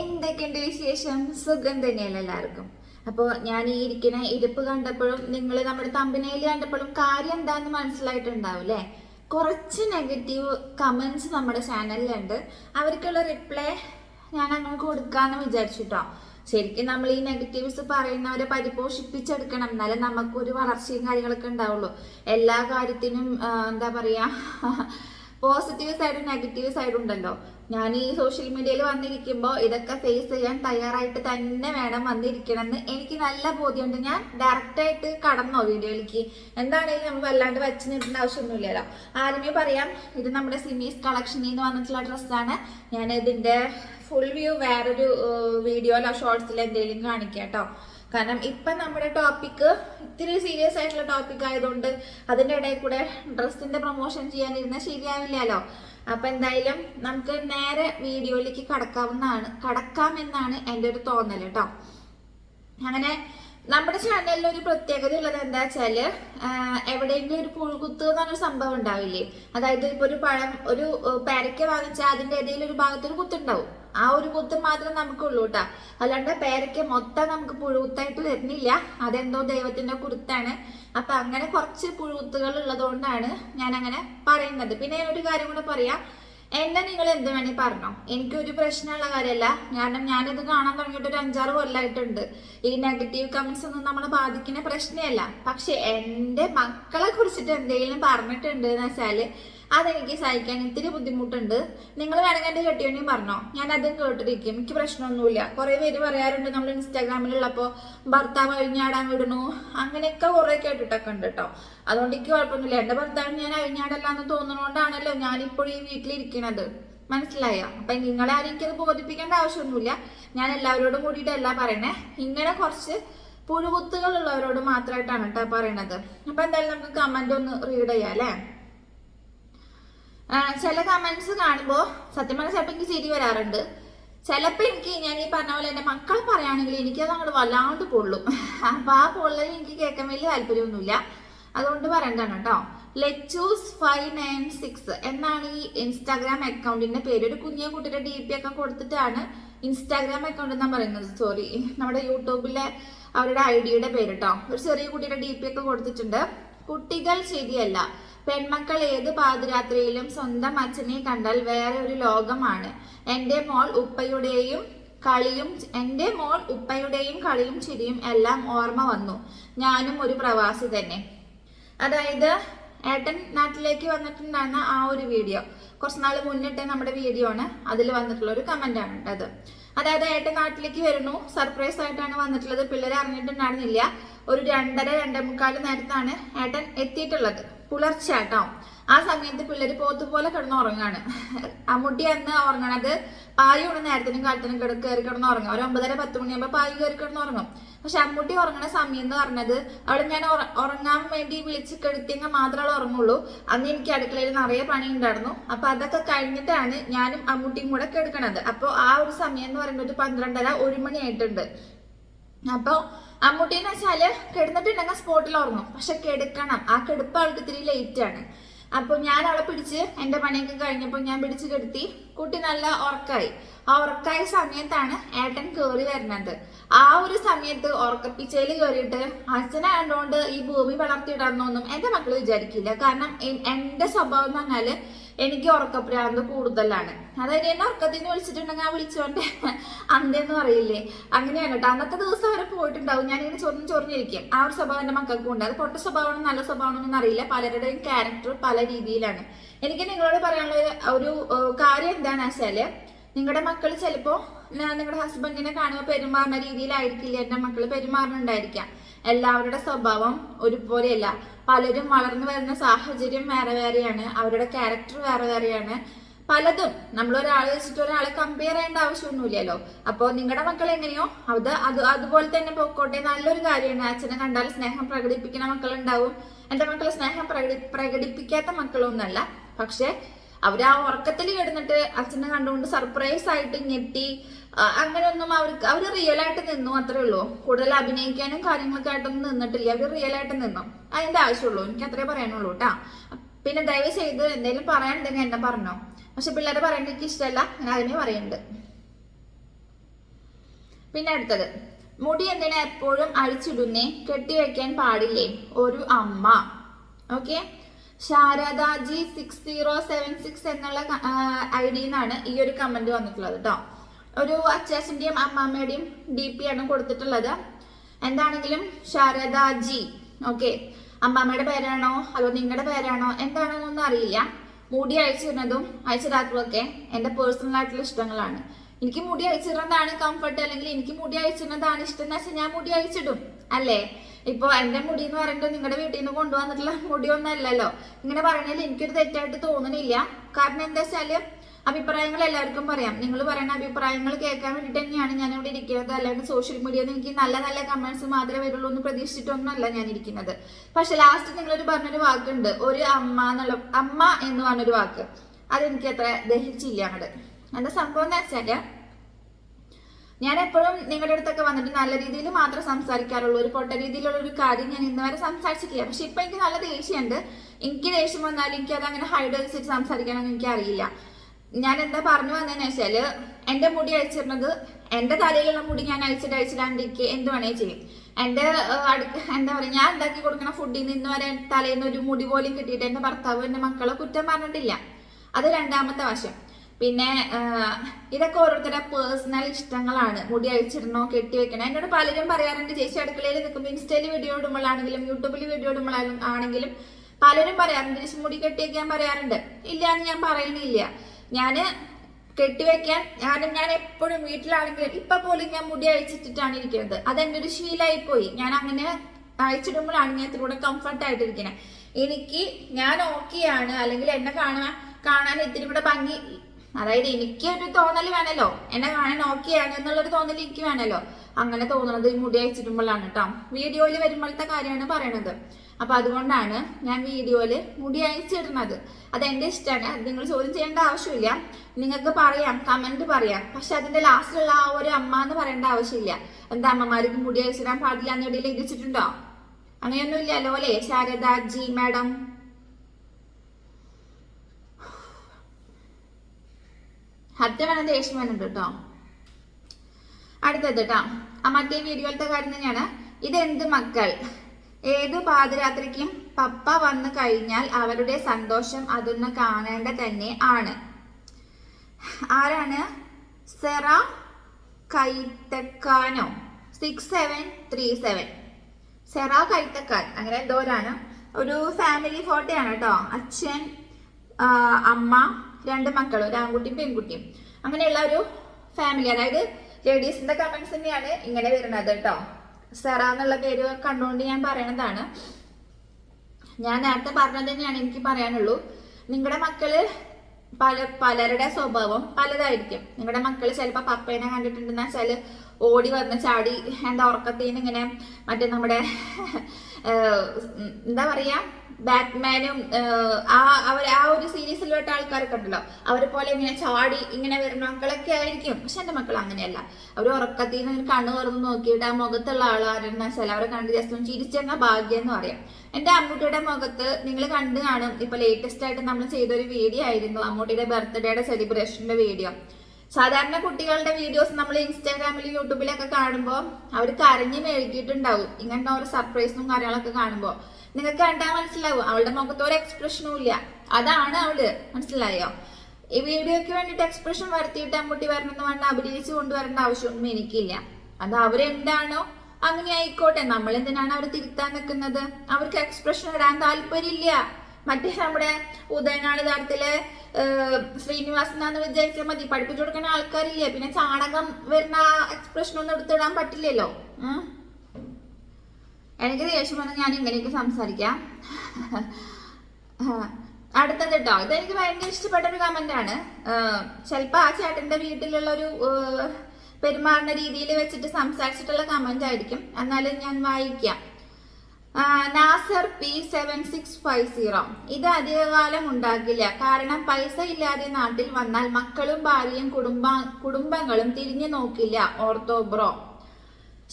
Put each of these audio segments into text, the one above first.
എന്തൊക്കെയുണ്ട് വിശേഷം? സുഖം തന്നെയല്ല എല്ലാവർക്കും. അപ്പോൾ ഞാൻ ഈ ഇരിക്കുന്ന ഇരിപ്പ് കണ്ടപ്പോഴും നിങ്ങൾ നമ്മുടെ തമ്പനയിൽ കണ്ടപ്പോഴും കാര്യം എന്താന്ന് മനസ്സിലായിട്ടുണ്ടാവില്ലേ കുറച്ച് നെഗറ്റീവ് കമന്റ്സ് നമ്മുടെ ചാനലിലുണ്ട് അവർക്കുള്ള റിപ്ലൈ ഞാൻ അങ്ങനെ കൊടുക്കാന്ന് വിചാരിച്ചിട്ടോ ശരിക്കും നമ്മൾ ഈ നെഗറ്റീവ്സ് പറയുന്നവരെ പരിപോഷിപ്പിച്ചെടുക്കണം. എന്നാലേ നമുക്കൊരു വളർച്ചയും കാര്യങ്ങളൊക്കെ ഉണ്ടാവുള്ളൂ. എല്ലാ കാര്യത്തിനും എന്താ പറയാ പോസിറ്റീവ് സൈഡും നെഗറ്റീവ് സൈഡും ഉണ്ടല്ലോ. ഞാൻ ഈ സോഷ്യൽ മീഡിയയിൽ വന്നിരിക്കുമ്പോൾ ഇതൊക്കെ ഫേസ് ചെയ്യാൻ തയ്യാറായിട്ട് തന്നെ വേണം വന്നിരിക്കണം എന്ന് എനിക്ക് നല്ല ബോധ്യമുണ്ട്. ഞാൻ ഡയറക്റ്റ് ആയിട്ട് കടന്നോ വീഡിയോയിലേക്ക്? എന്താണെങ്കിലും നമ്മൾ വല്ലാണ്ട് വെച്ച് നിൽക്കേണ്ട ആവശ്യമൊന്നുമില്ലല്ലോ. ആദ്യമേ പറയാം ഇത് നമ്മുടെ സിമീസ് കളക്ഷനിൽ നിന്ന് വന്നിട്ടുള്ള ഡ്രസ്സാണ്. ഞാൻ ഇതിന്റെ ഫുൾ വ്യൂ വേറൊരു വീഡിയോയിലോ ഷോർട്സിലോ എന്തെങ്കിലും കാണിക്കാം കേട്ടോ. കാരണം ഇപ്പം നമ്മുടെ ടോപ്പിക്ക് ഇത്തിരി സീരിയസ് ആയിട്ടുള്ള ടോപ്പിക് ആയതുകൊണ്ട് അതിന്റെ ഇടയിൽ കൂടെ ഡ്രസ്സിന്റെ പ്രൊമോഷൻ ചെയ്യാനിരുന്ന ശരിയാവില്ലല്ലോ. അപ്പം എന്തായാലും നമുക്ക് നേരെ വീഡിയോയിലേക്ക് കടക്കാവുന്നതാണ് കടക്കാമെന്നാണ് എന്റെ ഒരു തോന്നൽ കേട്ടോ അങ്ങനെ നമ്മുടെ ചാനലിൽ ഒരു പ്രത്യേകത ഉള്ളത് എന്താ വെച്ചാൽ എവിടെയെങ്കിലും ഒരു പുഴുകുത്ത് എന്ന് പറഞ്ഞൊരു സംഭവം ഉണ്ടാവില്ലേ? അതായത് ഇപ്പൊ ഒരു പഴം ഒരു പേരക്ക വാങ്ങിച്ചാൽ അതിന്റെ ഏതെങ്കിലും ഒരു ഭാഗത്ത് ഒരു കുത്തുണ്ടാവും. ആ ഒരു കുത്ത് മാത്രം നമുക്കുള്ളൂ കേട്ടാ അല്ലാണ്ട് പേരയ്ക്ക മൊത്തം നമുക്ക് പുഴുകുത്തായിട്ട് വരുന്നില്ല. അതെന്തോ ദൈവത്തിന്റെ കുരുത്താണ്. അപ്പൊ അങ്ങനെ കുറച്ച് പുഴുകുത്തുകൾ ഉള്ളതുകൊണ്ടാണ് ഞാൻ അങ്ങനെ പറയുന്നത്. പിന്നെ ഒരു കാര്യം കൂടെ പറയാം. എന്നെ നിങ്ങൾ എന്ത് വേണേ പറഞ്ഞോ. എനിക്കൊരു പ്രശ്നമുള്ള കാര്യമല്ല. കാരണം ഞാനിത് കാണാൻ തുടങ്ങിയിട്ട് ഒരു അഞ്ചാറ് കൊല്ലമായിട്ടുണ്ട് ഈ നെഗറ്റീവ് കമന്റ്സ് ഒന്നും നമ്മളെ ബാധിക്കുന്ന പ്രശ്നമല്ല. പക്ഷെ എന്റെ മക്കളെ കുറിച്ചിട്ട് എന്തെങ്കിലും പറഞ്ഞിട്ടുണ്ട് എന്ന് വെച്ചാൽ അതെനിക്ക് സഹിക്കാൻ ഇത്തിരി ബുദ്ധിമുട്ടുണ്ട്. നിങ്ങൾ വേണമെങ്കിൽ എന്റെ കെട്ടിയോനെയും പറഞ്ഞോ. ഞാൻ അതും കേട്ടിരിക്കും. എനിക്ക് പ്രശ്നമൊന്നുമില്ല. കുറേ പേര് പറയാറുണ്ട് നമ്മൾ ഇൻസ്റ്റാഗ്രാമിലുള്ളപ്പോൾ ഭർത്താവ് അഴിഞ്ഞാടാൻ വിടുന്നു. അങ്ങനെയൊക്കെ കുറേ കേട്ടിട്ടൊക്കെ ഉണ്ട് കേട്ടോ അതുകൊണ്ട് എനിക്ക് കുഴപ്പമൊന്നുമില്ല. എന്റെ ഭർത്താവ് ഞാൻ അഴിഞ്ഞാടല്ല എന്ന് തോന്നുന്നതുകൊണ്ടാണല്ലോ ഞാനിപ്പോൾ ഈ വീട്ടിലിരിക്കണത്. മനസ്സിലായ? അപ്പൊ നിങ്ങളെ ആരും എനിക്കത് ബോധിപ്പിക്കേണ്ട ആവശ്യമൊന്നുമില്ല. ഞാൻ എല്ലാവരോടും കൂടിയിട്ടല്ല പറയണേ. ഇങ്ങനെ കുറച്ച് പുഴുകുത്തുകളുള്ളവരോട് മാത്രമായിട്ടാണ് കേട്ടോ പറയണത്. അപ്പൊ എന്തായാലും നമുക്ക് കമന്റ് ഒന്ന് റീഡ് ചെയ്യാം അല്ലേ? ചില കമന്റ്സ് കാണുമ്പോൾ സത്യം പറഞ്ഞാൽ ചിലപ്പോൾ എനിക്ക് ചിരി വരാറുണ്ട്. ചിലപ്പോൾ എനിക്ക് ഞാൻ ഈ പറഞ്ഞ പോലെ എന്റെ മക്കൾ പറയുകയാണെങ്കിൽ എനിക്കത് അങ്ങോട്ട് വല്ലാണ്ട് പൊള്ളും. അപ്പൊ ആ പൊള്ളൽ എനിക്ക് കേൾക്കാൻ വലിയ താല്പര്യമൊന്നുമില്ല. അതുകൊണ്ട് പറയണ്ടാണ് കേട്ടോ. ലെച്ചൂസ് ഫൈവ് നയൻ സിക്സ് എന്നാണ് ഈ ഇൻസ്റ്റാഗ്രാം അക്കൗണ്ടിന്റെ പേര്. ഒരു കുഞ്ഞു കുട്ടിയുടെ ഡി പി ഒക്കെ കൊടുത്തിട്ടാണ് ഇൻസ്റ്റാഗ്രാം അക്കൗണ്ട് എന്നാ പറയുന്നത്. സോറി നമ്മുടെ യൂട്യൂബിലെ അവരുടെ ഐ ഡിയുടെ പേര് കേട്ടോ. ഒരു ചെറിയ കുട്ടിയുടെ ഡി പി ഒക്കെ കൊടുത്തിട്ടുണ്ട്. കുട്ടികൾ ശരിയല്ല. പെൺമക്കൾ ഏത് പാതിരാത്രിയിലും സ്വന്തം അച്ഛനെ കണ്ടാൽ വേറെ ഒരു ലോകമാണ്. എന്റെ മോൾ ഉപ്പയുടെയും കളിയും എന്റെ മോൾ ഉപ്പയുടെയും കളിയും ചിരിയും എല്ലാം ഓർമ്മ വന്നു. ഞാനും ഒരു പ്രവാസി തന്നെ. അതായത് ഏട്ടൻ നാട്ടിലേക്ക് വന്നിട്ടുണ്ടായിരുന്ന ആ ഒരു വീഡിയോ. കുറച്ച് നാൾ മുന്നിട്ട് നമ്മുടെ വീഡിയോ ആണ്. അതിൽ വന്നിട്ടുള്ള ഒരു കമന്റ് ആണ് അത് അതായത് ഏട്ടൻ നാട്ടിലേക്ക് വരുന്നു. സർപ്രൈസ് ആയിട്ടാണ് വന്നിട്ടുള്ളത്. പിള്ളേരെ അറിഞ്ഞിട്ടുണ്ടായിരുന്നില്ല. ഒരു രണ്ടര രണ്ടേ മുക്കാൽ നേരത്താണ് ഏട്ടൻ എത്തിയിട്ടുള്ളത്. പുലർച്ചെ കേട്ടോ ആ സമയത്ത് പിള്ളേർ പോത്ത് പോലെ കിടന്ന് ഉറങ്ങാണ് അമ്മുട്ടി അന്ന് ഉറങ്ങണത് പായ ഉണ നേരത്തിനും കാലത്തിനും കിട കയറി കിടന്ന് ഉറങ്ങും ഒരു ഒമ്പതര പത്ത് മണിയാകുമ്പോൾ പായ കയറി കിടന്ന് ഉറങ്ങും പക്ഷെ അമ്മുട്ടി ഉറങ്ങണ സമയം എന്ന് പറഞ്ഞത് അവിടെ ഞാൻ ഉറങ്ങാൻ വേണ്ടി വിളിച്ച് കെടുത്തിയെങ്കിൽ മാത്രമേ ഉറങ്ങുള്ളൂ. അന്ന് എനിക്ക് അടുക്കളയിൽ നിറയെ പണി ഉണ്ടായിരുന്നു അപ്പൊ അതൊക്കെ കഴിഞ്ഞിട്ടാണ് ഞാനും അമ്മുട്ടിയും കൂടെ കെടുക്കണത്. അപ്പോൾ ആ ഒരു സമയം എന്ന് പറയുന്നത് പന്ത്രണ്ടര ഒരു മണി ആയിട്ടുണ്ട്. അപ്പൊ അമ്മൂട്ടിന്ന് വെച്ചാൽ കിടന്നിട്ടുണ്ടെങ്കിൽ സ്പോട്ടിൽ ഉറങ്ങും. പക്ഷെ കിടക്കണം. ആ കിടപ്പ് ആൾക്ക് ഇത്തിരി ലേറ്റ് ആണ്. അപ്പൊ ഞാൻ അവളെ പിടിച്ച് എന്റെ പണിയൊക്കെ കഴിഞ്ഞപ്പോൾ ഞാൻ പിടിച്ച് കിടത്തി. കുട്ടി നല്ല ഉറക്കായി. ആ ഉറക്കായ സമയത്താണ് ഏട്ടൻ കേറി വരുന്നത്. ആ ഒരു സമയത്ത് ഉറക്കപ്പിച്ചയിൽ കയറിയിട്ട് അച്ഛനെ കണ്ടുകൊണ്ട് ഈ ഭൂമി വളർത്തിയിടാന്നൊന്നും എന്റെ മക്കൾ വിചാരിക്കില്ല. കാരണം എന്റെ സ്വഭാവം എന്ന് പറഞ്ഞാൽ എനിക്ക് ഉറക്കപ്രാന്ത് കൂടുതലാണ്. അതായത് എന്നെ ഉറക്കത്തിൽ വിളിച്ചിട്ടുണ്ടെങ്കിൽ ആ വിളിച്ചോണ്ട് അന്തെന്ന് പറയില്ലേ? അങ്ങനെയാണ് കേട്ടോ അന്നത്തെ ദിവസം അവരെ പോയിട്ടുണ്ടാവും. ഞാനിങ്ങനെ ചൊറിഞ്ഞ് ചൊറിഞ്ഞിരിക്കും ആ ഒരു സ്വഭാവം എന്റെ മക്കൾക്കും ഉണ്ട്. അത് പൊട്ട സ്വഭാവമാണോ നല്ല സ്വഭാവമാണോ എന്ന് അറിയില്ല. പലരുടെയും ക്യാരക്ടർ പല രീതിയിലാണ്. എനിക്ക് നിങ്ങളോട് പറയാനുള്ള ഒരു കാര്യം എന്താണെന്ന് വെച്ചാൽ നിങ്ങളുടെ മക്കൾ ചിലപ്പോ നിങ്ങളുടെ ഹസ്ബൻഡിനെ കാണുമ്പോൾ പെരുമാറുന്ന രീതിയിലായിരിക്കില്ല? എന്റെ മക്കൾ പെരുമാറുന്നുണ്ടായിരിക്കാം. എല്ലാവരുടെ സ്വഭാവം ഒരുപോലെയല്ല. പലരും വളർന്നു വരുന്ന സാഹചര്യം വേറെ വേറെയാണ്. അവരുടെ ക്യാരക്ടർ വേറെ വേറെയാണ്. പലതും നമ്മൾ ഒരാളെ വെച്ചിട്ട് ഒരാളെ കമ്പയർ ചെയ്യേണ്ട ആവശ്യമൊന്നുമില്ലല്ലോ. അപ്പോൾ നിങ്ങളുടെ മക്കൾ എങ്ങനെയോ അത് അത് അതുപോലെ തന്നെ പോയിക്കോട്ടെ നല്ലൊരു കാര്യമാണ്. അച്ഛനെ കണ്ടാൽ സ്നേഹം പ്രകടിപ്പിക്കുന്ന മക്കളുണ്ടാവും. എന്റെ മക്കൾ സ്നേഹം പ്രകടി പ്രകടിപ്പിക്കാത്ത മക്കളൊന്നല്ല പക്ഷെ അവർ ആ ഉറക്കത്തിൽ കിടന്നിട്ട് അച്ഛനെ കണ്ടുകൊണ്ട് സർപ്രൈസ് ആയിട്ട് ഞെട്ടി അങ്ങനെയൊന്നും അവർക്ക് അവർ റിയൽ ആയിട്ട് നിന്നു അത്രേ ഉള്ളൂ. കൂടുതൽ അഭിനയിക്കാനും കാര്യങ്ങളൊക്കെ ആയിട്ടൊന്നും നിന്നിട്ടില്ല. അവർ റിയൽ ആയിട്ട് നിന്നു. അതിന്റെ ആവശ്യമുള്ളൂ. എനിക്ക് അത്രേ പറയാനുള്ളൂ കേട്ടാ പിന്നെ ദയവ് ചെയ്ത് എന്തെങ്കിലും പറയാനുണ്ടെങ്കിൽ എന്നെ പറഞ്ഞോ. പക്ഷെ പിള്ളേരെ പറയേണ്ട എനിക്ക് ഇഷ്ടമല്ല. ഞാൻ അതിനെ പറയുന്നുണ്ട് പിന്നെ അടുത്തത്. മുടി എന്തിനാ എപ്പോഴും അഴിച്ചിടുന്നേ? കെട്ടിവെക്കാൻ പാടില്ലേ? ഒരു അമ്മ. Okay? Sharadaji six zero seven six എന്നുള്ള ഐ ഡിന്നാണ് ഈ ഒരു കമന്റ് വന്നിട്ടുള്ളത് കേട്ടോ ഒരു അച്ചാച്ചന്റെയും അമ്മാമ്മയുടെയും ഡി പി ആണ് കൊടുത്തിട്ടുള്ളത്. എന്താണെങ്കിലും ശാരദാജി ഓക്കെ അമ്മാമ്മയുടെ പേരാണോ? അതോ നിങ്ങളുടെ പേരാണോ? എന്താണെന്നൊന്നും അറിയില്ല. മുടി അയച്ചിരുന്നതും അഴിച്ചിടാത്തതും ഒക്കെ എന്റെ പേഴ്സണൽ ആയിട്ടുള്ള ഇഷ്ടങ്ങളാണ്. എനിക്ക് മുടി അയച്ചിരുന്നതാണ് കംഫർട്ട് അല്ലെങ്കിൽ എനിക്ക് മുടി അയച്ചിരുന്നതാണ് ഇഷ്ടം എന്ന് വെച്ചാൽ ഞാൻ മുടി അയച്ചിടും അല്ലേ? ഇപ്പൊ എന്റെ മുടി എന്ന് പറയുന്നത് നിങ്ങളുടെ വീട്ടിൽ നിന്ന് കൊണ്ടുവന്നിട്ടുള്ള മുടിയൊന്നും അല്ലല്ലോ. ഇങ്ങനെ പറയണതിൽ എനിക്കൊരു തെറ്റായിട്ട് തോന്നണില്ല. കാരണം എന്താ വെച്ചാൽ അഭിപ്രായങ്ങൾ എല്ലാവർക്കും പറയാം. നിങ്ങൾ പറയുന്ന അഭിപ്രായങ്ങൾ കേൾക്കാൻ വേണ്ടിയിട്ട് തന്നെയാണ് ഞാൻ ഇവിടെ ഇരിക്കുന്നത്. അല്ലാണ്ട് സോഷ്യൽ മീഡിയയിൽ എനിക്ക് നല്ല നല്ല കമന്റ്സ് മാത്രമേ വരുള്ളൂ എന്ന് പ്രതീക്ഷിച്ചിട്ടൊന്നുമല്ല ഞാൻ ഇരിക്കുന്നത് പക്ഷെ ലാസ്റ്റ് നിങ്ങളൊരു പറഞ്ഞൊരു വാക്കുണ്ട്. ഒരു അമ്മ എന്നുള്ള അമ്മ എന്ന് പറഞ്ഞൊരു വാക്ക്. അതെനിക്ക് അത്ര ദഹിച്ചില്ല അങ്ങോട്ട് എന്താ സംഭവം എന്ന് വെച്ചാൽ ഞാൻ എപ്പോഴും നിങ്ങളുടെ അടുത്തൊക്കെ വന്നിട്ട് നല്ല രീതിയിൽ മാത്രം സംസാരിക്കാറുള്ളൂ. ഒരു പൊട്ട രീതിയിലുള്ള ഒരു കാര്യം ഞാൻ ഇന്ന് വരെ സംസാരിച്ചിട്ടില്ല. പക്ഷെ ഇപ്പൊ എനിക്ക് നല്ല ദേഷ്യമുണ്ട് എനിക്ക് ദേഷ്യം വന്നാൽ എനിക്ക് അത് അങ്ങനെ ഹൈഡ് സംസാരിക്കാനൊന്നും എനിക്ക് അറിയില്ല ഞാൻ എന്താ പറഞ്ഞു വന്നതെന്ന് വെച്ചാൽ എന്റെ മുടി അഴിച്ചിരുന്നത് എന്റെ തലയിലുള്ള മുടി ഞാൻ അഴിച്ചിട്ട് അഴിച്ചിടാണ്ടിരിക്കെ എന്ത് വേണേ ചെയ്യും. എന്റെ അടുക്ക എന്താ പറയാ ഞാൻ ഉണ്ടാക്കി കൊടുക്കുന്ന ഫുഡിൽ നിന്ന് വരെ തലയിൽ നിന്ന് ഒരു മുടി പോലും കിട്ടിയിട്ട് എന്റെ ഭർത്താവ് എന്റെ മക്കളെ കുറ്റം പറഞ്ഞിട്ടില്ല. അത് രണ്ടാമത്തെ വശം. പിന്നെ ഇതൊക്കെ ഓരോരുത്തരുടെ പേഴ്സണൽ ഇഷ്ടങ്ങളാണ്. മുടി അഴിച്ചിടണോ കെട്ടി വെക്കണോ. എന്നോട് പലരും പറയാറുണ്ട് ചേച്ചി അടുക്കളയിൽ നിൽക്കുമ്പോൾ ഇൻസ്റ്റയിൽ വീഡിയോ ഇടുമ്പോഴാണെങ്കിലും യൂട്യൂബിൽ വീഡിയോ ഇടുമ്പോഴാണെങ്കിലും പലരും പറയാറുണ്ട് ചേച്ചി മുടി കെട്ടി വെക്കാൻ പറയാറുണ്ട്. ഇല്ല എന്ന് ഞാൻ പറയുന്നില്ല ഞാൻ കെട്ടിവെക്കാൻ ഞാനും ഞാൻ എപ്പോഴും വീട്ടിലാണെങ്കിലും ഇപ്പൊ പോലും ഞാൻ മുടി അഴിച്ചിട്ടിട്ടാണ് ഇരിക്കുന്നത്. അതെന്റെ ഒരു ശീലായി പോയി ഞാൻ അങ്ങനെ അഴിച്ചിടുമ്പോഴാണ് ഞാൻ ഇത്തിരി കൂടെ കംഫർട്ട് ആയിട്ടിരിക്കുന്നത് എനിക്ക് ഞാൻ ഓക്കെയാണ്. അല്ലെങ്കിൽ എന്നെ കാണാൻ കാണാൻ ഇത്തിരി കൂടെ ഭംഗി അതായത് എനിക്ക് ഒരു തോന്നൽ വേണല്ലോ. എന്നെ കാണാൻ ഓക്കെയാണ് എന്നുള്ളൊരു തോന്നൽ എനിക്ക് വേണല്ലോ. അങ്ങനെ തോന്നുന്നത് ഈ മുടി അയച്ചിടുമ്പോഴാണ് കേട്ടോ വീഡിയോയിൽ വരുമ്പോഴത്തെ കാര്യമാണ് പറയണത്. അപ്പൊ അതുകൊണ്ടാണ് ഞാൻ വീഡിയോയിൽ മുടി അയച്ചിടുന്നത് അത് എന്റെ ഇഷ്ടമാണ് അത് നിങ്ങൾ ചോദ്യം ചെയ്യേണ്ട ആവശ്യമില്ല. നിങ്ങൾക്ക് പറയാം കമന്റ് പറയാം. പക്ഷെ അതിന്റെ ലാസ്റ്റിലുള്ള ആ ഒരു അമ്മ എന്ന് പറയേണ്ട ആവശ്യമില്ല. എന്താ അമ്മമാർക്ക് മുടി അയച്ചിടാൻ പാടില്ല എന്ന് ഇടയിൽ എഴുതിച്ചിട്ടുണ്ടോ? അങ്ങനെയൊന്നും ഇല്ലല്ലോ അല്ലേ ശാരദ ജി മാഡം. വേണം ദേഷ്യം വേണം കേട്ടോ. അടുത്തത് കേട്ടോ. ആ മറ്റേ വീഡിയോയിലത്തെ കാര്യം തന്നെയാണ്. ഇതെന്ത് മക്കൾ? ഏതു പാതിരാത്രിക്കും പപ്പ വന്നു കഴിഞ്ഞാൽ അവരുടെ സന്തോഷം അതൊന്ന് കാണേണ്ട തന്നെ ആണ്. ആരാണ്? Sera കൈത്തക്കാനോ? Six seven three seven Sera Kaithakkan. അങ്ങനെ എന്തോരാണ് ഒരു ഫാമിലി ഫോട്ടോയാണ് കേട്ടോ. അച്ഛൻ അമ്മ രണ്ട് മക്കൾ ഒരു ആൺകുട്ടിയും പെൺകുട്ടിയും. അങ്ങനെയുള്ള ഒരു ഫാമിലി അതായത് ലേഡീസിന്റെ കമന്റ്സ് തന്നെയാണ് ഇങ്ങനെ വരുന്നത് കേട്ടോ. സെറ എന്നുള്ള പേര് കണ്ടുകൊണ്ട് ഞാൻ പറയണതാണ്. ഞാൻ നേരത്തെ പറഞ്ഞത് തന്നെയാണ് എനിക്ക് പറയാനുള്ളൂ. നിങ്ങളുടെ മക്കൾ പല പലരുടെ സ്വഭാവം പലതായിരിക്കും. നിങ്ങളുടെ മക്കൾ ചിലപ്പോ പപ്പേനെ കണ്ടിട്ടുണ്ടെന്ന് വെച്ചാൽ ഓടി വന്ന് ചാടി എന്താ ഉറക്കത്തിന് ഇങ്ങനെ മറ്റേ നമ്മുടെ എന്താ പറയാ? ബാറ്റ്മാനും ആ അവർ ആ ഒരു സീരീസിൽ പെട്ട ആൾക്കാരൊക്കെ ഉണ്ടല്ലോ അവരെ പോലെ ഇങ്ങനെ ചാടി ഇങ്ങനെ വരുന്ന മക്കളൊക്കെ ആയിരിക്കും. പക്ഷെ എന്റെ മക്കൾ അങ്ങനെയല്ല. അവർ ഉറക്കത്തിൽ നിന്ന് കണ്ണു തുറന്ന് നോക്കിയിട്ട് ആ മുഖത്തുള്ള ആളാരെന്ന് വെച്ചാൽ അവരെ കണ്ട് ജസ്റ്റ് ചിരിച്ചെന്ന ഭാഗ്യം എന്ന് പറയാം. എന്റെ അമ്മൂട്ടിയുടെ മുഖത്ത് നിങ്ങൾ കണ്ടു കാണും. ഇപ്പൊ ലേറ്റസ്റ്റ് ആയിട്ട് നമ്മൾ ചെയ്തൊരു വീഡിയോ ആയിരുന്നു. അമ്മൂട്ടിയുടെ ബർത്ത്ഡേയുടെ സെലിബ്രേഷന്റെ വീഡിയോ. സാധാരണ കുട്ടികളുടെ വീഡിയോസ് നമ്മൾ ഇൻസ്റ്റാഗ്രാമിലും യൂട്യൂബിലൊക്കെ കാണുമ്പോൾ അവർ കരഞ്ഞു മെഴുകിയിട്ടുണ്ടാവും. ഇങ്ങനത്തെ ഓരോ സർപ്രൈസും കാര്യങ്ങളൊക്കെ കാണുമ്പോൾ. നിങ്ങൾക്ക് കണ്ടാൽ മനസ്സിലാവും. അവളുടെ മുഖത്ത് ഒരു എക്സ്പ്രഷനും ഇല്ല. അതാണ് അവൾ. മനസ്സിലായോ? ഈ വീഡിയോക്ക് വേണ്ടിയിട്ട് എക്സ്പ്രഷൻ വരുത്തിയിട്ട് അമ്മൂട്ടി വരണമെന്ന് പറഞ്ഞാൽ അഭിനയിച്ച് കൊണ്ടുവരേണ്ട ആവശ്യമൊന്നും എനിക്കില്ല. അത് അവരെന്താണോ അങ്ങനെ ആയിക്കോട്ടെ. നമ്മൾ എന്തിനാണ് അവർ തിരുത്താൻ നിൽക്കുന്നത്? അവർക്ക് എക്സ്പ്രഷൻ ഇടാൻ താല്പര്യമില്ല. മറ്റേ നമ്മുടെ ഉദയനാട് ശ്രീനിവാസൻ ശ്രീനിവാസനാന്ന് വിചാരിച്ചാൽ മതി. പഠിപ്പിച്ചു കൊടുക്കുന്ന ആൾക്കാരില്ലേ? പിന്നെ ചാണകം വരുന്ന എക്സ്പ്രഷൻ ഒന്നും എടുത്തിടാൻ പറ്റില്ലല്ലോ. എനിക്ക് ദേഷ്യം വന്നാൽ ഞാൻ ഇങ്ങനെയൊക്കെ സംസാരിക്കാം. അടുത്തത് കേട്ടോ ഇതെനിക്ക് ഭയങ്കര ഇഷ്ടപ്പെട്ട ഒരു കമന്റ് ആണ് ചിലപ്പോ ആ ചേട്ടന്റെ വീട്ടിലുള്ള ഒരു പെരുമാറുന്ന രീതിയിൽ വെച്ചിട്ട് സംസാരിച്ചിട്ടുള്ള കമന്റ് ആയിരിക്കും. എന്നാലും ഞാൻ വായിക്കാം. Nasar P seven six five zero ഇത് അധികകാലം ഉണ്ടാകില്ല. കാരണം പൈസ ഇല്ലാതെ നാട്ടിൽ വന്നാൽ മക്കളും ഭാര്യയും കുടുംബ കുടുംബങ്ങളും തിരിഞ്ഞു നോക്കില്ല. ഓർത്തോ ബ്രോ.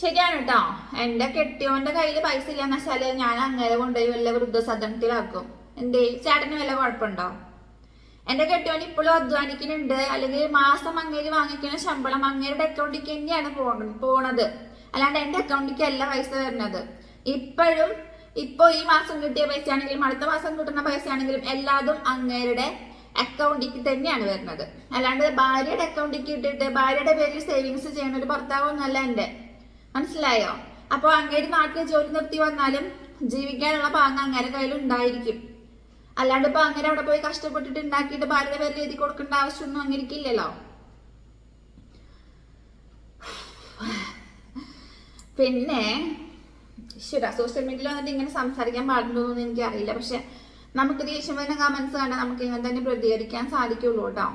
ശരിയാണ് കേട്ടോ എന്റെ കെട്ടിയോന്റെ കയ്യിൽ പൈസ ഇല്ലാന്ന് വെച്ചാൽ ഞാൻ അങ്ങനെ കൊണ്ടുപോയി വല്ല വൃദ്ധസദനത്തിലാക്കും. എന്തേ? ചേട്ടന് വല്ല കുഴപ്പമുണ്ടോ? എന്റെ കെട്ടിയോൻ ഇപ്പോഴും അധ്വാനിക്കുന്നുണ്ട്. അല്ലെങ്കിൽ മാസം അങ്ങേര് വാങ്ങിക്കുന്ന ശമ്പളം അങ്ങേരുടെ അക്കൗണ്ടിലേക്ക് തന്നെയാണ് പോണത്. അല്ലാണ്ട് എന്റെ അക്കൗണ്ടിലേക്ക് അല്ല പൈസ വരുന്നത്. ഇപ്പോഴും ഇപ്പൊ ഈ മാസം കിട്ടിയ പൈസ ആണെങ്കിലും അടുത്ത മാസം കിട്ടുന്ന പൈസ ആണെങ്കിലും എല്ലാതും അങ്ങേരുടെ അക്കൗണ്ടിലേക്ക് തന്നെയാണ് വരുന്നത്. അല്ലാണ്ട് ഭാര്യയുടെ അക്കൗണ്ടിലേക്ക് ഇട്ടിട്ട് ഭാര്യയുടെ പേരിൽ സേവിങ്സ് ചെയ്യുന്ന ഒരു ഭർത്താവൊന്നല്ല എന്റെ മനസ്സിലായോ? അപ്പോൾ അങ്ങേര് നാട്ടിൽ ജോലി നിർത്തി വന്നാലും ജീവിക്കാനുള്ള പാങ്ങ് അങ്ങേരെ കയ്യിൽ ഉണ്ടായിരിക്കും അല്ലാണ്ട് ഇപ്പൊ അങ്ങനെ അവിടെ പോയി കഷ്ടപ്പെട്ടിട്ട് ഉണ്ടാക്കിയിട്ട് ഭാര്യയുടെ പേരിൽ എഴുതി കൊടുക്കേണ്ട ആവശ്യമൊന്നും അങ്ങനെക്കില്ലല്ലോ പിന്നെ ശരി സോഷ്യൽ മീഡിയയിൽ വന്നിട്ട് ഇങ്ങനെ സംസാരിക്കാൻ എന്ന് എനിക്കറിയില്ല. പക്ഷെ നമുക്ക് ദേഷ്യം വരുന്ന കമൻസ് കണ്ടാൽ നമുക്ക് ഇങ്ങനെ തന്നെ പ്രതികരിക്കാൻ സാധിക്കുള്ളൂ കേട്ടോ.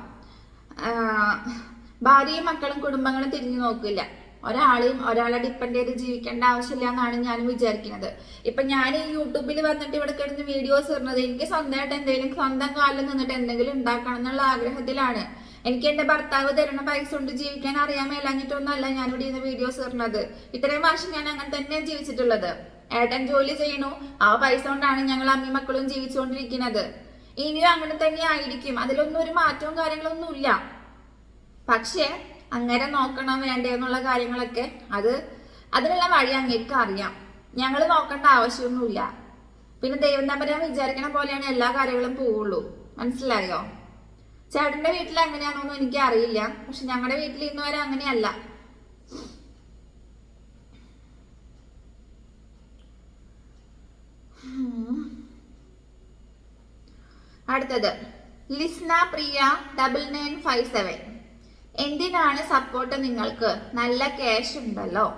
ഭാര്യയും മക്കളും കുടുംബങ്ങളും തിരിഞ്ഞു നോക്കില്ല. ഒരാളെയും ഒരാളെ ഡിപ്പെൻഡ് ചെയ്ത് ജീവിക്കേണ്ട ആവശ്യമില്ല എന്നാണ് ഞാൻ വിചാരിക്കുന്നത്. ഇപ്പൊ ഞാൻ ഈ യൂട്യൂബിൽ വന്നിട്ട് ഇവിടെ കിടന്ന് വീഡിയോസ് ഇടുന്നത് എനിക്ക് സ്വന്തമായിട്ട് എന്തെങ്കിലും സ്വന്തം കാലിൽ നിന്നിട്ട് എന്തെങ്കിലും ഉണ്ടാക്കണം എന്നുള്ള ആഗ്രഹത്തിലാണ്. എനിക്ക് എന്റെ ഭർത്താവ് തരുന്ന പൈസ കൊണ്ട് ജീവിക്കാൻ അറിയാൻ മേലാഞ്ഞിട്ടൊന്നുമല്ല ഇവിടെ ഇരുന്ന് വീഡിയോസ് ഇടുന്നത്. ഇത്രയും വർഷം ഞാൻ അങ്ങനെ തന്നെയാണ് ജീവിച്ചിട്ടുള്ളത്. ഏട്ടൻ ജോലി ചെയ്യണു. ആ പൈസ കൊണ്ടാണ് ഞങ്ങൾ അമ്മയും മക്കളും ജീവിച്ചുകൊണ്ടിരിക്കുന്നത്. ഇനിയും അങ്ങനെ തന്നെ ആയിരിക്കും. അതിലൊന്നും ഒരു മാറ്റവും കാര്യങ്ങളൊന്നും ഇല്ല പക്ഷേ അങ്ങനെ നോക്കണം വേണ്ടേ എന്നുള്ള കാര്യങ്ങളൊക്കെ. അത് അതിനുള്ള വഴി അങ്ങേക്ക് അറിയാം. ഞങ്ങൾ നോക്കേണ്ട ആവശ്യമൊന്നുമില്ല. പിന്നെ ദൈവം തമ്പരാൻ വിചാരിക്കണ പോലെയാണ് എല്ലാ കാര്യങ്ങളും പോവുള്ളൂ. മനസ്സിലായോ? ചേട്ടന്റെ വീട്ടിൽ അങ്ങനെയാണെന്നൊന്നും എനിക്ക് അറിയില്ല. പക്ഷെ ഞങ്ങളുടെ വീട്ടിൽ ഇന്ന് വരെ അങ്ങനെയല്ല. അടുത്തത്. Lisna Priya double nine five seven എന്തിനാണ് സപ്പോർട്ട് നിങ്ങൾക്ക്? നല്ല ക്യാഷ് ഉണ്ടല്ലോ.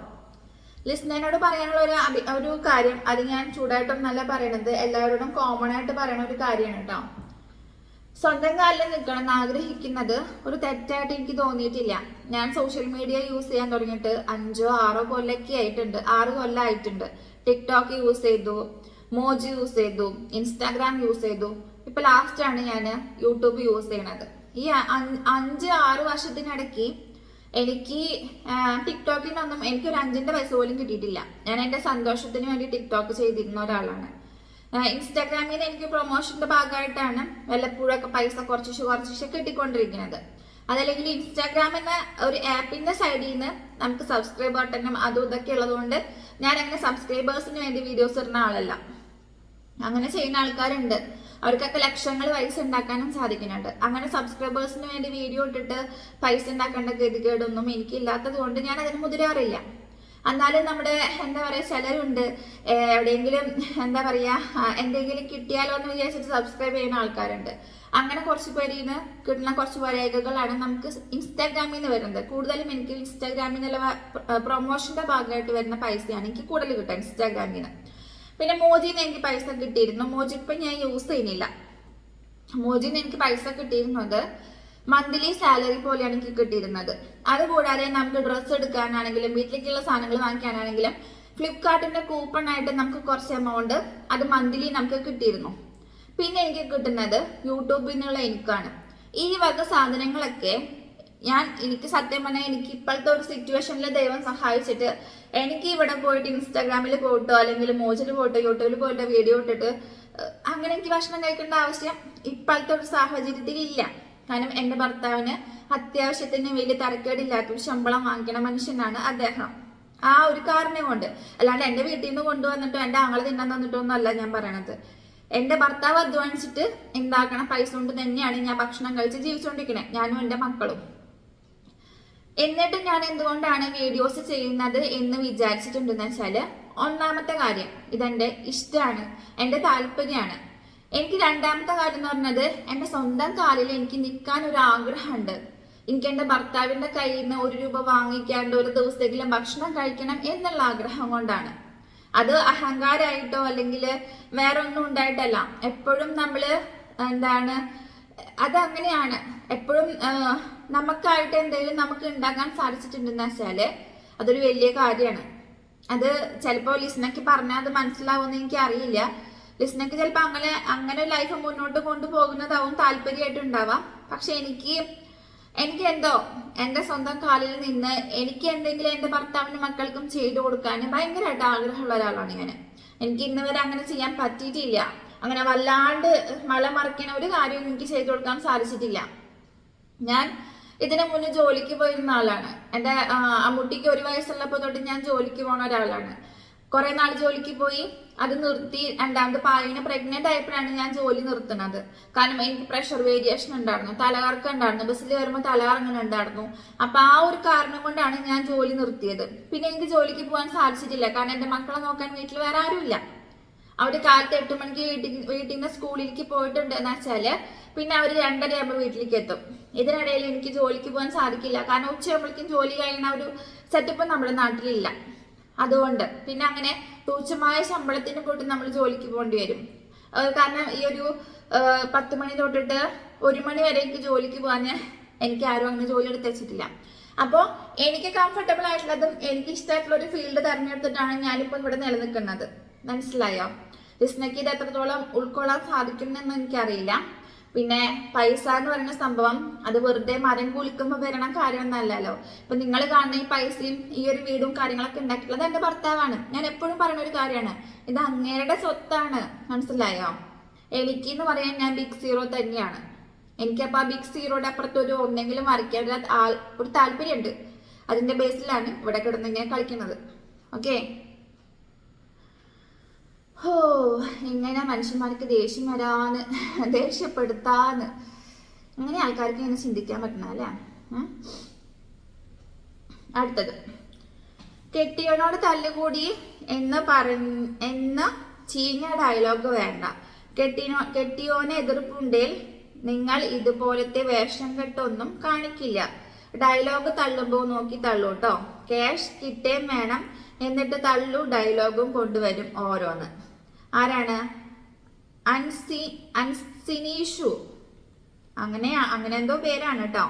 ലിസ്നറിനോട് പറയാനുള്ള ഒരു അഭി- ഒരു കാര്യം അത് ഞാൻ ചൂടായിട്ടൊന്നല്ല പറയണത് എല്ലാവരോടും കോമൺ ആയിട്ട് പറയണ ഒരു കാര്യമാണ് കേട്ടോ സ്വന്തം കാലിൽ നിൽക്കണം എന്ന് ആഗ്രഹിക്കുന്നത് ഒരു തെറ്റായിട്ട് എനിക്ക് തോന്നിയിട്ടില്ല. ഞാൻ സോഷ്യൽ മീഡിയ യൂസ് ചെയ്യാൻ തുടങ്ങിയിട്ട് അഞ്ചോ ആറോ കൊല്ലൊക്കെ ആയിട്ടുണ്ട്. ആറ് കൊല്ലമായിട്ടുണ്ട് ടിക്ടോക്ക് യൂസ് ചെയ്തു മോജി യൂസ് ചെയ്തു ഇൻസ്റ്റാഗ്രാം യൂസ് ചെയ്തു. ഇപ്പൊ ലാസ്റ്റ് ആണ് ഞാൻ യൂട്യൂബ് യൂസ് ചെയ്യണത്. ഈ അഞ്ച് ആറ് വർഷത്തിനിടയ്ക്ക് എനിക്ക് ടിക്ടോക്കിൽ നിന്നൊന്നും എനിക്ക് ഒരു അഞ്ചിന്റെ പൈസ പോലും കിട്ടിയിട്ടില്ല. ഞാൻ എന്റെ സന്തോഷത്തിന് വേണ്ടി ടിക്ടോക്ക് ചെയ്തിരുന്ന ഒരാളാണ്. ഇൻസ്റ്റാഗ്രാമിൽ നിന്ന് എനിക്ക് പ്രൊമോഷന്റെ ഭാഗമായിട്ടാണ് വല്ലപ്പോഴൊക്കെ പൈസ കുറച്ച് കുറച്ച് കിട്ടിക്കൊണ്ടിരിക്കുന്നത്. അതല്ലെങ്കിൽ ഇൻസ്റ്റാഗ്രാം എന്ന ഒരു ആപ്പിന്റെ സൈഡിൽ നിന്ന് നമുക്ക് സബ്സ്ക്രൈബ് ബട്ടണും അതും ഇതൊക്കെ ഉള്ളതുകൊണ്ട് ഞാൻ അങ്ങനെ സബ്സ്ക്രൈബേഴ്സിന് വേണ്ടി വീഡിയോസ് ഇടുന്ന ആളല്ല. അങ്ങനെ ചെയ്യുന്ന ആൾക്കാരുണ്ട്. അവർക്കൊക്കെ ലക്ഷങ്ങൾ പൈസ ഉണ്ടാക്കാനും സാധിക്കുന്നുണ്ട്. അങ്ങനെ സബ്സ്ക്രൈബേഴ്സിന് വേണ്ടി വീഡിയോ ഇട്ടിട്ട് പൈസ ഉണ്ടാക്കേണ്ട ഗതികേടൊന്നും എനിക്കില്ലാത്തത് കൊണ്ട് ഞാൻ അതിന് മുതിരാറില്ല. എന്നാലും നമ്മുടെ എന്താ പറയുക ചിലരുണ്ട്. എവിടെയെങ്കിലും എന്താ പറയുക എന്തെങ്കിലും കിട്ടിയാലോ എന്ന് വിചാരിച്ചിട്ട് സബ്സ്ക്രൈബ് ചെയ്യുന്ന ആൾക്കാരുണ്ട്. അങ്ങനെ കുറച്ച് പേരിൽ നിന്ന് കിട്ടുന്ന കുറച്ച് വരേഖകളാണ് നമുക്ക് ഇൻസ്റ്റാഗ്രാമിൽ നിന്ന് വരുന്നത്. കൂടുതലും എനിക്ക് ഇൻസ്റ്റാഗ്രാമിൽ നിന്നുള്ള പ്രൊമോഷന്റെ ഭാഗമായിട്ട് വരുന്ന പൈസയാണ് എനിക്ക് കൂടുതൽ കിട്ടുക ഇൻസ്റ്റാഗ്രാമിൽ നിന്ന്. പിന്നെ മോജിന്ന് എനിക്ക് പൈസ കിട്ടിയിരുന്നു. മോജി ഇപ്പം ഞാൻ യൂസ് ചെയ്യുന്നില്ല. മോജിന്ന് എനിക്ക് പൈസ കിട്ടിയിരുന്നത് മന്ത്ലി സാലറി പോലെയാണ് എനിക്ക് കിട്ടിയിരുന്നത്. അതുകൂടാതെ നമുക്ക് ഡ്രസ്സ് എടുക്കാനാണെങ്കിലും വീട്ടിലേക്കുള്ള സാധനങ്ങൾ വാങ്ങിക്കാനാണെങ്കിലും ഫ്ലിപ്കാർട്ടിന്റെ കൂപ്പൺ ആയിട്ട് നമുക്ക് കുറച്ച് എമൗണ്ട് അത് മന്ത്ലി നമുക്ക് കിട്ടിയിരുന്നു. പിന്നെ എനിക്ക് കിട്ടുന്നത് യൂട്യൂബിൽ നിന്നുള്ള എനിക്കാണ് ഈ വക സാധനങ്ങളൊക്കെ ഞാൻ എനിക്ക് സത്യം പറഞ്ഞാൽ എനിക്ക് ഇപ്പോഴത്തെ ഒരു സിറ്റുവേഷനിൽ ദൈവം സഹായിച്ചിട്ട് എനിക്ക് ഇവിടെ പോയിട്ട് ഇൻസ്റ്റാഗ്രാമിൽ പോയിട്ടോ അല്ലെങ്കിൽ മോജിൽ പോയിട്ടോ യൂട്യൂബിൽ പോയിട്ടോ വീഡിയോ ഇട്ടിട്ട് അങ്ങനെ എനിക്ക് ഭക്ഷണം കഴിക്കേണ്ട ആവശ്യം ഇപ്പോഴത്തെ ഒരു സാഹചര്യത്തിൽ ഇല്ല. കാരണം എന്റെ ഭർത്താവിന് അത്യാവശ്യത്തിന് വലിയ തരക്കേടില്ലാത്ത ശമ്പളം വാങ്ങിക്കണ മനുഷ്യനാണ് അദ്ദേഹം. ആ ഒരു കാരണം കൊണ്ട്. അല്ലാണ്ട് എന്റെ വീട്ടിൽ നിന്ന് കൊണ്ടുവന്നിട്ടോ എന്റെ ആങ്ങളെ തിന്നാൻ തന്നിട്ടോ ഒന്നല്ല ഞാൻ പറയണത്. എന്റെ ഭർത്താവ് അധ്വാനിച്ചിട്ട് ഉണ്ടാക്കണ പൈസ കൊണ്ട് തന്നെയാണ് ഞാൻ ഭക്ഷണം കഴിച്ച് ജീവിച്ചുകൊണ്ടിരിക്കണേ ഞാനും എന്റെ മക്കളും. എന്നിട്ട് ഞാൻ എന്തുകൊണ്ടാണ് വീഡിയോസ് ചെയ്യുന്നത് എന്ന് വിചാരിച്ചിട്ടുണ്ടെന്ന് വെച്ചാൽ ഒന്നാമത്തെ കാര്യം ഇതെന്റെ ഇഷ്ടമാണ് എന്റെ താല്പര്യമാണ്. എനിക്ക് രണ്ടാമത്തെ കാര്യം എന്ന് പറഞ്ഞത് എന്റെ സ്വന്തം കാലിൽ എനിക്ക് നിൽക്കാൻ ഒരു ആഗ്രഹമുണ്ട്. എനിക്ക് എന്റെ ഭർത്താവിന്റെ കയ്യിൽ നിന്ന് ഒരു രൂപ വാങ്ങിക്കാണ്ട് ഒരു ദിവസത്തെങ്കിലും ഭക്ഷണം കഴിക്കണം എന്നുള്ള ആഗ്രഹം കൊണ്ടാണ്. അത് അഹങ്കാരമായിട്ടോ അല്ലെങ്കിൽ വേറെ ഒന്നും ഉണ്ടായിട്ടല്ല. എപ്പോഴും നമ്മൾ എന്താണ് അത് അങ്ങനെയാണ് എപ്പോഴും നമുക്കായിട്ട് എന്തെങ്കിലും നമുക്ക് ഉണ്ടാക്കാൻ സാധിച്ചിട്ടുണ്ടെന്ന് വെച്ചാൽ അതൊരു വലിയ കാര്യമാണ്. അത് ചിലപ്പോൾ ലിസ്നക്ക് പറഞ്ഞാൽ അത് മനസ്സിലാവുമെന്ന് എനിക്ക് അറിയില്ല ലിസ്നക്ക് ചിലപ്പോൾ അങ്ങനെ അങ്ങനെ ലൈഫ് മുന്നോട്ട് കൊണ്ടുപോകുന്നതാവും താല്പര്യമായിട്ടുണ്ടാവാം പക്ഷെ എനിക്ക് എനിക്ക് എന്തോ എന്റെ സ്വന്തം കാലിൽ നിന്ന് എനിക്ക് എന്തെങ്കിലും എന്റെ ഭർത്താവിനും മക്കൾക്കും ചെയ്തു കൊടുക്കാൻ ഭയങ്കരമായിട്ട് ആഗ്രഹമുള്ള ഒരാളാണ് ഞാൻ എനിക്ക് ഇന്ന് വരെ അങ്ങനെ ചെയ്യാൻ പറ്റിയിട്ടില്ല. അങ്ങനെ വല്ലാണ്ട് മല മറിക്കണ ഒരു കാര്യവും എനിക്ക് ചെയ്തു കൊടുക്കാൻ സാധിച്ചിട്ടില്ല. ഞാൻ ഇതിനു മുന്നേ ജോലിക്ക് പോയിരുന്ന ആളാണ്. എന്റെ അമ്മുട്ടിക്ക് ഒരു വയസ്സുള്ളപ്പോൾ തൊട്ട് ഞാൻ ജോലിക്ക് പോണ ഒരാളാണ്. കുറെ നാൾ ജോലിക്ക് പോയി അത് നിർത്തി രണ്ടാമത് പായിനെ പ്രഗ്നന്റ് ആയപ്പോഴാണ് ഞാൻ ജോലി നിർത്തുന്നത്. കാരണം എനിക്ക് പ്രഷർ വേരിയേഷൻ ഉണ്ടായിരുന്നു തലകറക്കം ഉണ്ടായിരുന്നു ബസ്സിൽ കയറുമ്പോൾ തലകറങ്ങനെ ഉണ്ടായിരുന്നു. അപ്പൊ ആ ഒരു കാരണം കൊണ്ടാണ് ഞാൻ ജോലി നിർത്തിയത്. പിന്നെ എനിക്ക് ജോലിക്ക് പോകാൻ സാധിച്ചിട്ടില്ല. കാരണം എന്റെ മക്കളെ നോക്കാൻ വീട്ടിൽ വേറെ ആരുമില്ല. അവർ കാലത്ത് എട്ട് മണിക്ക് വീട്ടിൽ വീട്ടിൽ നിന്ന് സ്കൂളിലേക്ക് പോയിട്ടുണ്ട് എന്ന് വെച്ചാൽ പിന്നെ അവർ രണ്ടര ആകുമ്പോൾ വീട്ടിലേക്ക് എത്തും ഇതിനിടയിൽ എനിക്ക് ജോലിക്ക് പോകാൻ സാധിക്കില്ല. കാരണം ഉച്ചയാകുമ്പോഴേക്കും ജോലി കഴിയുന്ന ഒരു സെറ്റപ്പ് നമ്മുടെ നാട്ടിലില്ല. അതുകൊണ്ട് പിന്നെ അങ്ങനെ തുച്ഛമായ ശമ്പളത്തിന് പോയിട്ട് നമ്മൾ ജോലിക്ക് പോകേണ്ടി വരും. കാരണം ഈ ഒരു പത്ത് മണി തൊട്ടിട്ട് ഒരു മണി വരെ എനിക്ക് ജോലിക്ക് പോകാൻ എനിക്ക് ആരും അങ്ങനെ ജോലി എടുത്ത് വെച്ചിട്ടില്ല. അപ്പോൾ എനിക്ക് കംഫർട്ടബിൾ ആയിട്ടുള്ളതും എനിക്ക് ഇഷ്ടമായിട്ടുള്ള ഒരു ഫീൽഡ് തിരഞ്ഞെടുത്തിട്ടാണ് ഞാനിപ്പോൾ ഇവിടെ നിലനിൽക്കുന്നത്. മനസ്സിലായോ? ലിസ്നയ്ക്ക് ഇത് എത്രത്തോളം ഉൾക്കൊള്ളാൻ സാധിക്കുന്നെന്ന് എനിക്കറിയില്ല. പിന്നെ പൈസ എന്ന് പറയുന്ന സംഭവം അത് വെറുതെ മരം കുളിക്കുമ്പോൾ വരണ കാര്യമൊന്നല്ലല്ലോ. ഇപ്പൊ നിങ്ങൾ കാണുന്ന ഈ പൈസയും ഈ ഒരു വീടും കാര്യങ്ങളൊക്കെ ഉണ്ടാക്കിയിട്ടുള്ളത് എന്റെ ഭർത്താവാണ്. ഞാൻ എപ്പോഴും പറയുന്ന ഒരു കാര്യമാണ്. ഇത് അങ്ങേരുടെ സ്വത്താണ്. മനസ്സിലായോ? എനിക്ക് എന്ന് പറയാൻ ഞാൻ ബിഗ് സീറോ തന്നെയാണ്. എനിക്കപ്പോൾ ആ ബിഗ് സീറോയുടെ അപ്പുറത്ത് ഒരു ഒന്നെങ്കിലും വരയ്ക്കാൻ ഒരു താല്പര്യമുണ്ട്. അതിന്റെ ബേസിലാണ് ഇവിടെ കിടന്നിങ്ങനെ കളിക്കുന്നത്. ഓക്കെ ഹോ ഇങ്ങനെ മനുഷ്യന്മാർക്ക് ദേഷ്യം വരാന്ന് ദേഷ്യപ്പെടുത്താന്ന്. അങ്ങനെ ആൾക്കാർക്ക് ഇങ്ങനെ ചിന്തിക്കാൻ പറ്റണ അല്ലേ. അടുത്തത്. കെട്ടിയവനോട് തല്ലുകൂടി എന്ന് പറഞ്ഞ എന്ന് ചീഞ്ഞ ഡയലോഗ് വേണ്ട. കെട്ടിനോ കെട്ടിയോനെ എതിർപ്പുണ്ടേൽ നിങ്ങൾ ഇതുപോലത്തെ വേഷം കെട്ടൊന്നും കാണിക്കില്ല. ഡയലോഗ് തള്ളുമ്പോൾ നോക്കി തള്ളു കേട്ടോ ക്യാഷ് കിട്ടേം വേണം. എന്നിട്ട് തള്ളു ഡയലോഗും കൊണ്ടുവരും ഓരോന്ന്. ആരാണ്? അൻസി അൻസിനീഷു. അങ്ങനെ അങ്ങനെ എന്തോ പേരാണ് കേട്ടോ